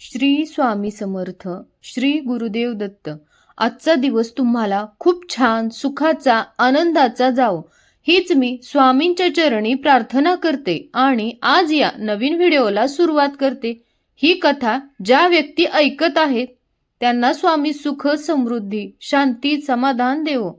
श्री स्वामी समर्थ श्री गुरुदेव दत्त आजचा दिवस तुम्हाला खूप छान सुखाचा आनंदाचा जावो. हीच मी स्वामींच्या चरणी प्रार्थना करते आणि आज या नवीन व्हिडिओला सुरुवात करते. ही कथा ज्या व्यक्ती ऐकत आहेत त्यांना स्वामी सुख समृद्धी शांती समाधान देवो.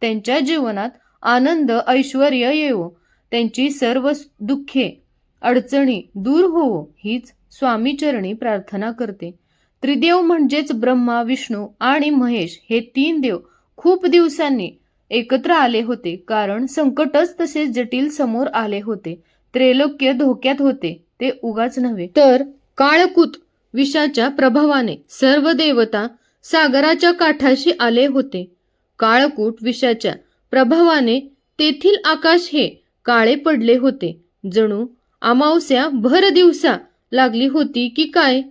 त्यांच्या जीवनात आनंद ऐश्वर येवो. त्यांची सर्व दुःखे अडचणी दूर होवो. हीच स्वामीचरणी प्रार्थना करते. त्रिदेव म्हणजेच ब्रह्मा विष्णू आणि महेश हे तीन देव खूप दिवसांनी एकत्र आले होते. कारण संकटच तसेच जटिल समोर आले होते. त्रैलोक्य धोक्यात होते. ते उगाच नव्हे. तर काळकूत विषाच्या प्रभावाने सर्व देवता सागराच्या काठाशी आले होते. काळकूट विषाच्या प्रभावाने तेथील आकाश हे काळे पडले होते. जणू अमावस्या भर दिवसा लागली होती की काय?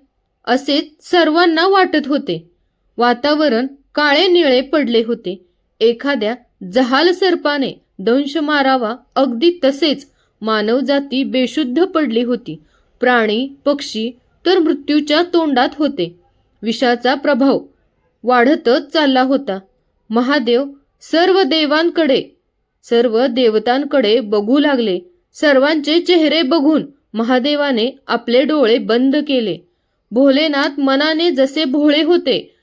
असे सर्वांना वाटत होते. वातावरण काळे निळे पडले होते. एखाद्या जहाल सर्पाने दंश मारावा अगदी तसेच मानवजाती बेशुद्ध पडली होती. प्राणी पक्षी तर मृत्यूच्या तोंडात होते. विषाचा प्रभाव वाढतच चालला होता. महादेव सर्व देवांकडे सर्व देवतांकडे बघू लागले. सर्वांचे चेहरे बघून महादेवाने आपले डोळे बंद केले. भोलेनाथ मनाने जसे भोळे होते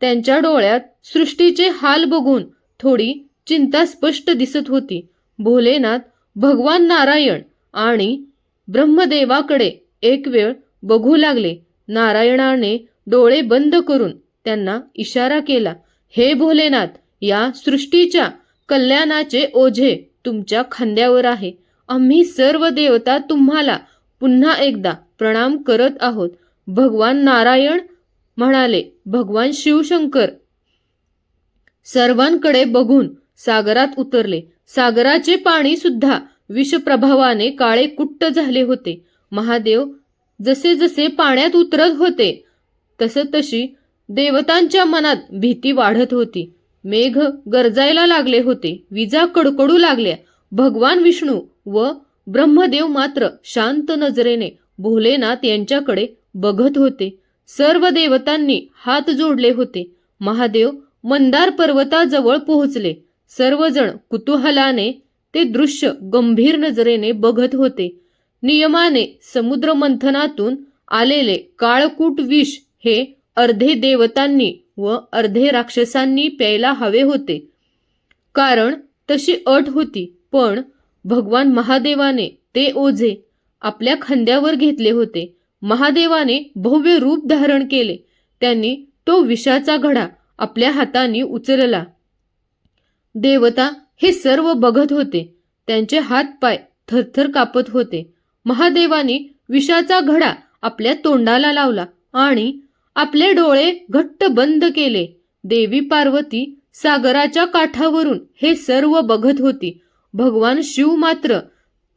त्यांच्या डोळ्यात सृष्टीचे हाल बघून थोडी चिंता स्पष्ट दिसत होती. भोलेनाथ भगवान नारायण आणि ब्रह्मदेवाकडे एक वेळ बघू लागले. नारायणाने डोळे बंद करून त्यांना इशारा केला हे भोलेनाथ या सृष्टीच्या कल्याणाचे ओझे तुमच्या खांद्यावर आहे. आम्ही सर्व देवता तुम्हाला पुन्हा एकदा प्रणाम करत आहोत. भगवान नारायण म्हणाले भगवान शिवशंकर. सर्वांकडे बघून सागरात उतरले. सागराचे पाणी सुद्धा विषप्रभावाने काळे कुट्ट झाले होते. महादेव जसे जसे पाण्यात उतरत होते तस तशी देवतांच्या मनात भीती वाढत होती. मेघ गरजायला लागले होते विजा कडकडू लागल्या. भगवान विष्णू व ब्रह्मदेव मात्र शांत नजरेने भोलेनाथ यांच्याकडे बघत होते. सर्व देवतांनी हात जोडले होते. महादेव मंदार पर्वताजवळ पोहोचले. सर्वजण कुतूहलाने ते दृश्य गंभीर नजरेने बघत होते. नियमाने समुद्र मंथनातून आलेले काळकूट विष हे अर्धे देवतांनी व अर्धे राक्षसांनी प्यायला हवे होते. कारण तशी अट होती पण भगवान महादेवाने ते ओझे आपल्या खांद्यावर घेतले होते. महादेवाने भव्य रूप धारण केले. त्यांनी तो विषाचा घडा आपल्या हाताने उचलला. देवता हे सर्व बघत होते. त्यांचे हात पाय थरथर कापत होते. महादेवाने विषाचा घडा आपल्या तोंडाला लावला आणि आपले डोळे घट्ट बंद केले. देवी पार्वती सागराच्या काठावरून हे सर्व बघत होती. भगवान शिव मात्र.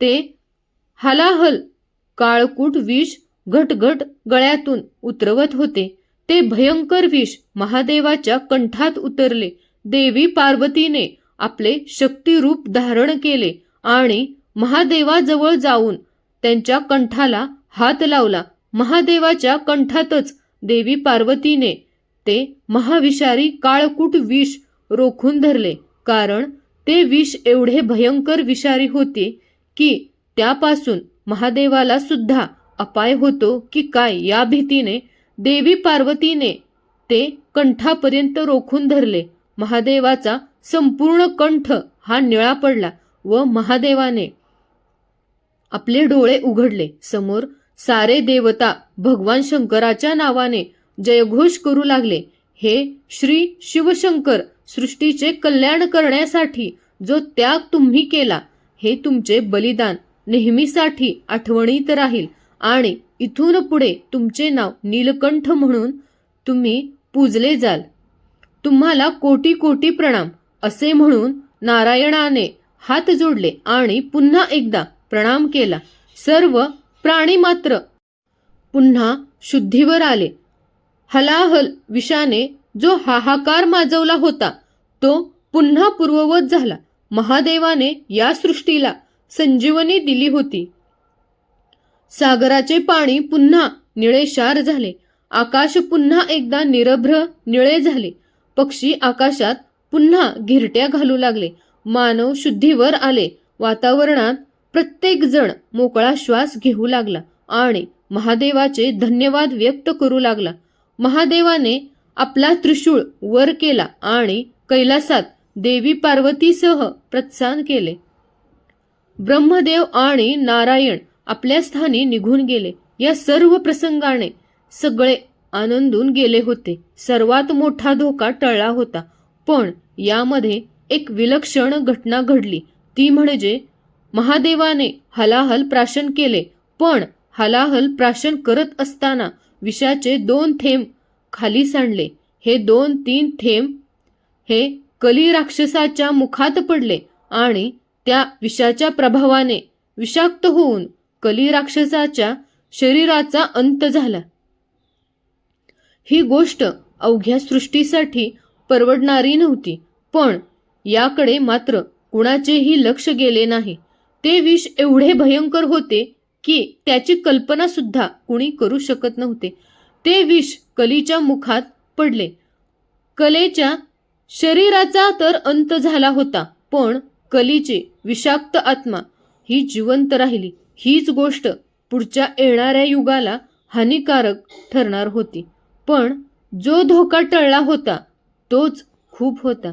ते हलाहल काळकूट विष घटघट गळ्यातून उतरवत होते. ते भयंकर विष महादेवाच्या कंठात उतरले. देवी पार्वतीने आपले शक्तिरूप धारण केले आणि महादेवाजवळ जाऊन त्यांच्या कंठाला हात लावला. महादेवाच्या कंठातच देवी पार्वतीने ते महाविषारी काळकूट विष रोखून धरले. कारण ते विष एवढे भयंकर विषारी होते की त्यापासून महादेवाला सुद्धा अपाय होतो की काय या भीतीने देवी पार्वतीने ते कंठापर्यंत रोखून धरले. महादेवाचा संपूर्ण कंठ हा निळा पडला व महादेवाने आपले डोळे उघडले. समोर सारे देवता भगवान शंकराच्या नावाने जयघोष करू लागले. हे श्री शिवशंकर सृष्टीचे कल्याण करण्यासाठी जो त्याग तुम्ही केला हे तुमचे बलिदान नेहमीसाठी आठवणीत राहील आणि इथून पुढे तुमचे नाव नीलकंठ म्हणून तुम्ही पूजले जाल. तुम्हाला कोटी कोटी प्रणाम असे म्हणून नारायणाने हात जोडले आणि पुन्हा एकदा प्रणाम केला. सर्व प्राणी मात्र पुन्हा शुद्धीवर आले. हलाहल विषाने जो हाहाकार माजवला होता तो पुन्हा पूर्ववत झाला. महादेवाने या सृष्टीला संजीवनी दिली होती. सागराचे पाणी पुन्हा निळेशार झाले. आकाश पुन्हा एकदा निरभ्र निळे झाले. पक्षी आकाशात पुन्हा घिरट्या घालू लागले. मानव शुद्धीवर आले. वातावरणात प्रत्येक जण मोकळा श्वास घेऊ लागला आणि महादेवाचे धन्यवाद व्यक्त करू लागला. महादेवाने आपला त्रिशूळ वर केला आणि कैलासात देवी पार्वतीसह प्रस्थान केले. ब्रह्मदेव आणि नारायण आपल्या स्थानी निघून गेले. या सर्व प्रसंगाने सगळे आनंदून गेले होते. सर्वात मोठा धोका टळला होता. पण यामध्ये एक विलक्षण घटना घडली. ती म्हणजे महादेवाने हलाहल प्राशन केले. पण हलाहल प्राशन करत असताना विषाचे दोन थेंब खाली सांडले. हे दोन तीन थेंब हे कली राक्षसाच्या मुखात पडले आणि त्या विषाच्या प्रभावाने विषाक्त होऊन कली राक्षसाच्या शरीराचा अंत झाला. ही गोष्ट अवघ्या सृष्टीसाठी परवडणारी नव्हती पण याकडे मात्र कुणाचेही लक्ष गेले नाही. ते विष एवढे भयंकर होते की त्याची कल्पना सुद्धा कुणी करू शकत नव्हते. ते विष कलीच्या मुखात पडले. कलेच्या शरीराचा तर अंत झाला होता पण कलीची विषाक्त आत्मा ही जिवंत राहिली. हीच गोष्ट पुढच्या येणाऱ्या युगाला हानिकारक ठरणार होती. पण जो धोका टळला होता तोच खूप होता.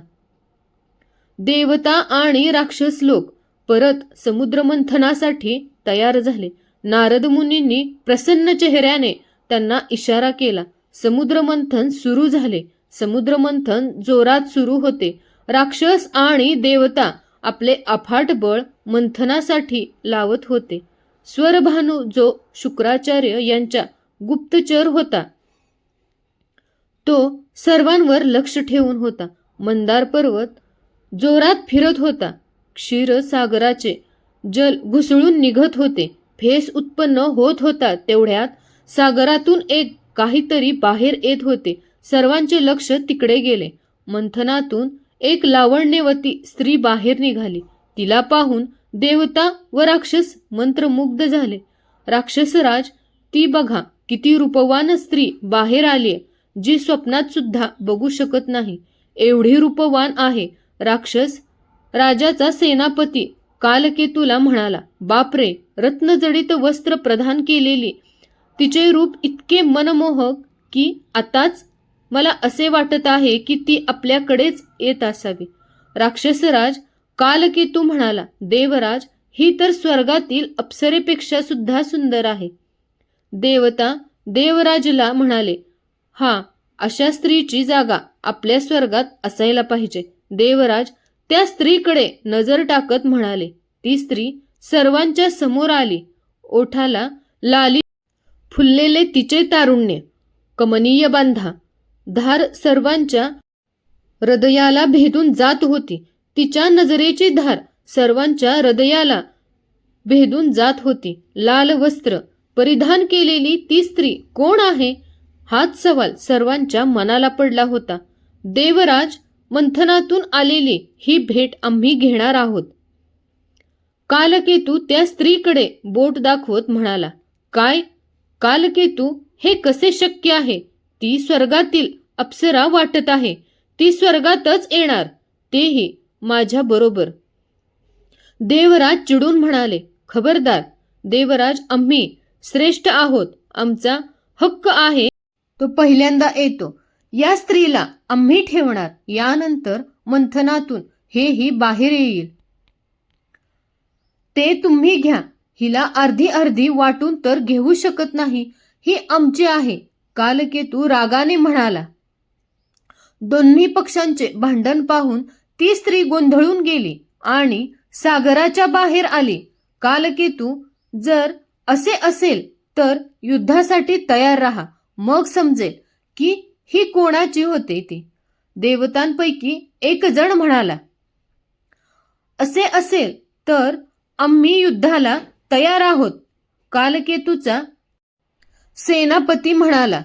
देवता आणि राक्षस लोक परत समुद्रमंथनासाठी तयार झाले. नारद मुनींनी प्रसन्न चेहऱ्याने त्यांना इशारा केला. समुद्रमंथन सुरू झाले. समुद्रमंथन जोरात सुरू होते. राक्षस आणि देवता आपले अफाट बळ मंथनासाठी लावत होते. स्वरभानू जो शुक्राचार्य यांच्या गुप्तचर होता तो सर्वांवर लक्ष ठेवून होता. मंदार पर्वत जोरात फिरत होता. क्षीरसागराचे जल घुसळून निघत होते. फेस उत्पन्न होत होता तेवढ्यात सागरातून एक काहीतरी बाहेर येत होते. सर्वांचे लक्ष तिकडे गेले. मंथनातून एक लावण्यवती स्त्री बाहेर निघाली. तिला पाहून देवता व राक्षस मंत्रमुग्ध झाले. राक्षसराज ती बघा किती रूपवान स्त्री बाहेर आली जी स्वप्नात सुद्धा बघू शकत नाही. एवढी रूपवान आहे. राक्षस राजाचा सेनापती कालकेतूला म्हणाला बापरे रत्नजडित वस्त्र प्रदान केलेली तिचे रूप इतके मनमोहक की आताच मला असे वाटत आहे की ती आपल्याकडेच येत असावी. राक्षसराज कालकेतू म्हणाला देवराज ही तर स्वर्गातील अप्सरेपेक्षा सुद्धा सुंदर आहे. देवता देवराजला म्हणाले हा अशा स्त्रीची जागा आपल्या स्वर्गात असायला पाहिजे. देवराज त्या स्त्रीकडे नजर टाकत म्हणाले ती स्त्री सर्वांच्या समोर आली. ओठाला लाली फुललेले तिचे तारुण्य. कमनीय बांधा. धार सर्वांच्या हृदयाला भेदून जात होती. तिच्या नजरेची धार सर्वांच्या हृदयाला भेदून जात होती. लाल वस्त्र परिधान केलेली ती स्त्री कोण आहे? हाच सवाल सर्वांच्या मनाला पडला होता. देवराज मंथनातून आलेली ही भेट आम्ही घेणार आहोत. कालकेतू त्या स्त्रीकडे बोट दाखवत म्हणाला काय? कालकेतू हे कसे शक्य आहे? ती स्वर्गातील अप्सरा वाटत आहे. ती स्वर्गातच येणार. तेही माझ्या बरोबर. देवराज चिडून म्हणाले खबरदार देवराज आम्ही श्रेष्ठ आहोत. आमचा हक्क आहे. तो पहिल्यांदा येतो. या स्त्रीला आम्ही ठेवणार. यानंतर मंथनातून हेही बाहेर येईल. ते तुम्ही घ्या. हिला अर्धी अर्धी वाटून तर घेऊ शकत नाही. ही आमची आहे. कालकेतू रागाने म्हणाला दोन्ही पक्षांचे भांडण पाहून ती स्त्री गोंधळून गेली आणि सागराच्या बाहेर आली. कालकेतू जर असे असेल तर युद्धासाठी तयार राहा. मग समजेल की ही कोणाची होते ती. देवतांपैकी एक जण म्हणाला असे असेल तर आम्ही युद्धाला तयार आहोत. कालकेतूचा सेनापती म्हणाला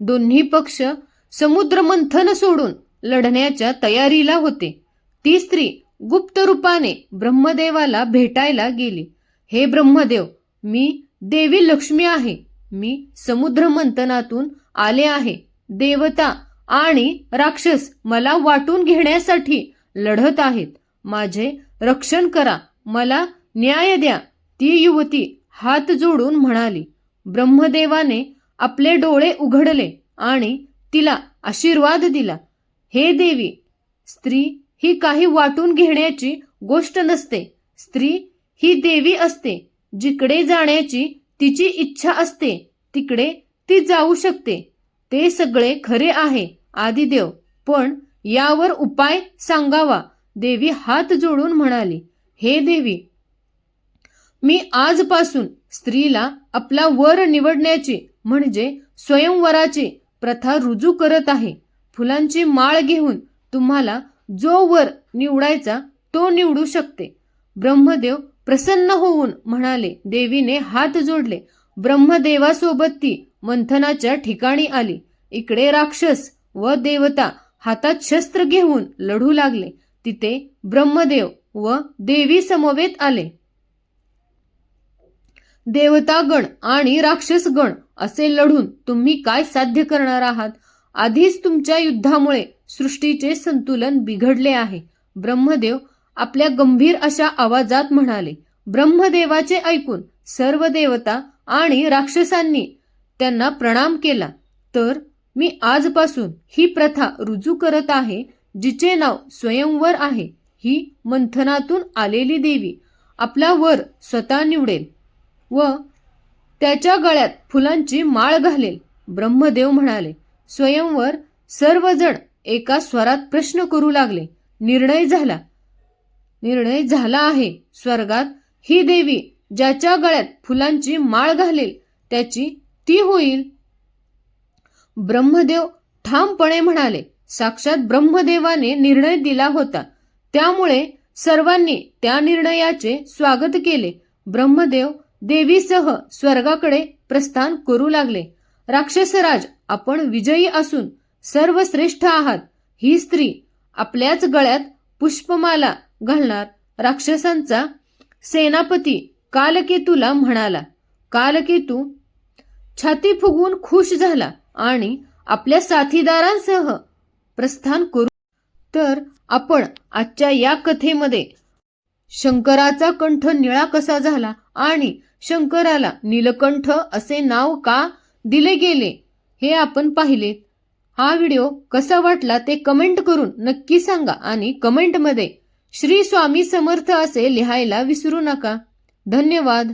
दोन्ही पक्ष समुद्रमंथन सोडून लढण्याच्या तयारीला होते. ती स्त्री गुप्त रूपाने ब्रह्मदेवाला भेटायला गेली. हे ब्रह्मदेव मी देवी लक्ष्मी आहे. मी समुद्र मंथनातून आले आहे. देवता आणि राक्षस मला वाटून घेण्यासाठी लढत आहेत. माझे रक्षण करा. मला न्याय द्या. ती युवती हात जोडून म्हणाली. ब्रह्मदेवाने आपले डोळे उघडले आणि तिला आशीर्वाद दिला. हे देवी स्त्री ही काही वाटून घेण्याची गोष्ट नसते. स्त्री ही देवी असते जिकडे जाण्याची तिची इच्छा असते तिकडे ती जाऊ शकते. ते सगळे खरे आहे आदिदेव. पण यावर उपाय सांगावा. देवी हात जोडून म्हणाली. हे देवी मी आजपासून स्त्रीला आपला वर निवडण्याची म्हणजे स्वयंवराची प्रथा रुजू करत आहे. फुलांची माळ घेऊन तुम्हाला जो वर निवडायचा तो निवडू शकते. ब्रह्मदेव प्रसन्न होऊन म्हणाले देवीने हात जोडले. ब्रह्मदेवासोबत ती मंथनाच्या ठिकाणी आली. इकडे राक्षस व देवता हातात शस्त्र घेऊन लढू लागले. तिथे ब्रह्मदेव व देवी समवेत आले. देवतागण आणि राक्षसगण असे लढून तुम्ही काय साध्य करणार आहात? आधीच तुमच्या युद्धामुळे सृष्टीचे संतुलन बिघडले आहे. ब्रह्मदेव आपल्या गंभीर अशा आवाजात म्हणाले ब्रह्मदेवाचे ऐकून सर्व देवता आणि राक्षसांनी त्यांना प्रणाम केला. तर मी आजपासून ही प्रथा रुजू करत आहे जिचे नाव स्वयंवर आहे. ही मंथनातून आलेली देवी आपला वर स्वतः निवडेल. व त्याच्या गळ्यात फुलांची माळ घालेल. ब्रह्मदेव म्हणाले स्वयंवर सर्वजण एका स्वरात प्रश्न करू लागले. निर्णय झाला. निर्णय झाला आहे. स्वर्गात ही देवी ज्याच्या गळ्यात फुलांची माळ घालेल त्याची ती होईल. ब्रह्मदेव ठामपणे म्हणाले साक्षात ब्रह्मदेवाने निर्णय दिला होता. त्यामुळे सर्वांनी त्या निर्णयाचे स्वागत केले. ब्रह्मदेव देवीसह स्वर्गाकडे प्रस्थान करू लागले. राक्षसराज आपण विजयी असून सर्वश्रेष्ठ आहात. ही स्त्री आपल्याच गळ्यात पुष्पमाला घालणार. राक्षसांचा सेनापती कालकेतूला म्हणाला कालकेतू छाती फुगवून खुश झाला आणि आपल्या साथीदारांसह प्रस्थान करू तर आपण आजच्या या कथेमध्ये शंकराचा कंठ निळा कसा झाला आणि शंकराला नीलकंठ असे नाव का दिले गेले हे आपण पाहिले. हा व्हिडिओ कसा वाटला ते कमेंट करून नक्की सांगा आणि कमेंटमध्ये श्री स्वामी समर्थ असे लिहायला विसरू नका. धन्यवाद.